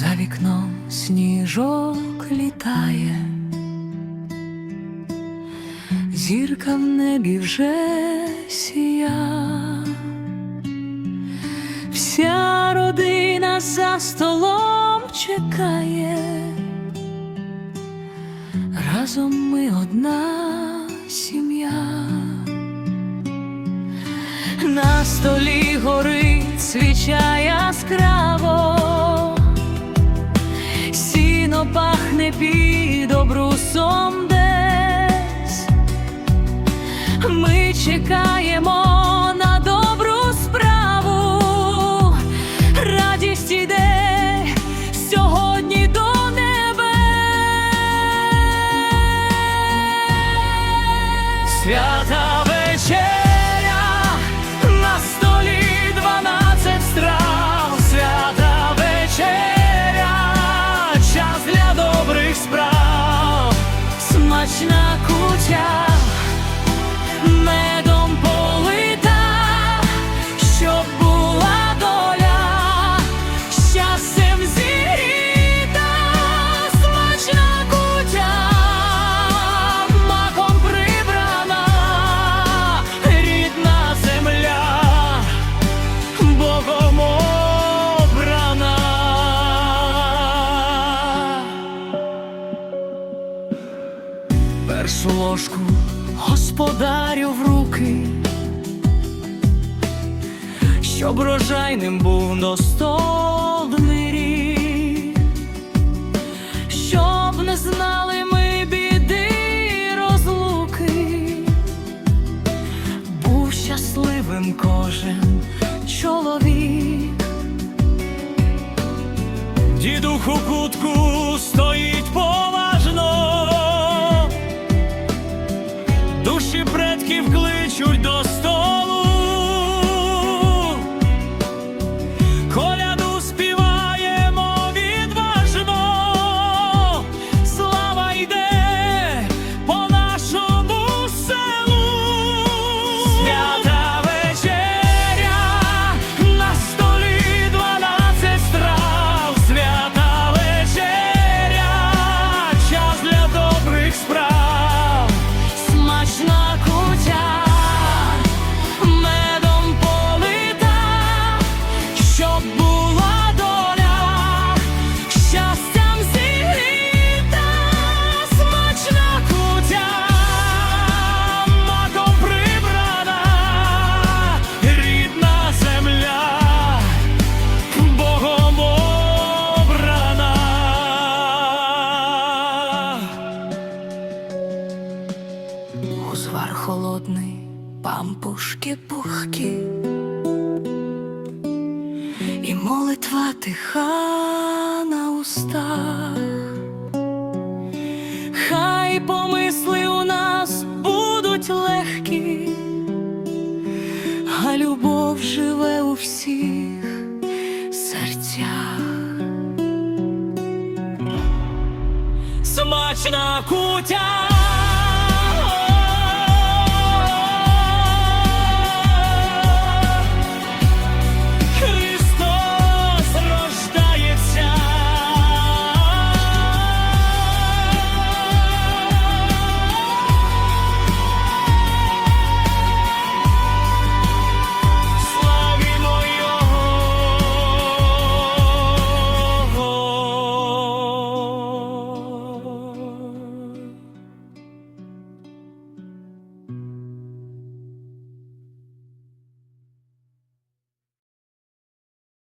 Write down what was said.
За вікном сніжок літає, зірка в небі вже сія, вся родина за столом чекає, разом ми одна сім'я. На столі горить свіча яскраво, чекаємо на добру справу, радість іде сьогодні до небес. Свята Першу ложку господарю в руки, щоб рожайним був достойний рік, щоб не знали ми біди розлуки, був щасливим кожен чоловік. Дідух у кутку стоїть поважно, душі предків кличуть до Узвар холодний, пампушки пухкі, і молитва тиха на устах. Хай помисли у нас будуть легкі, а любов живе у всіх серцях. Смачна кутя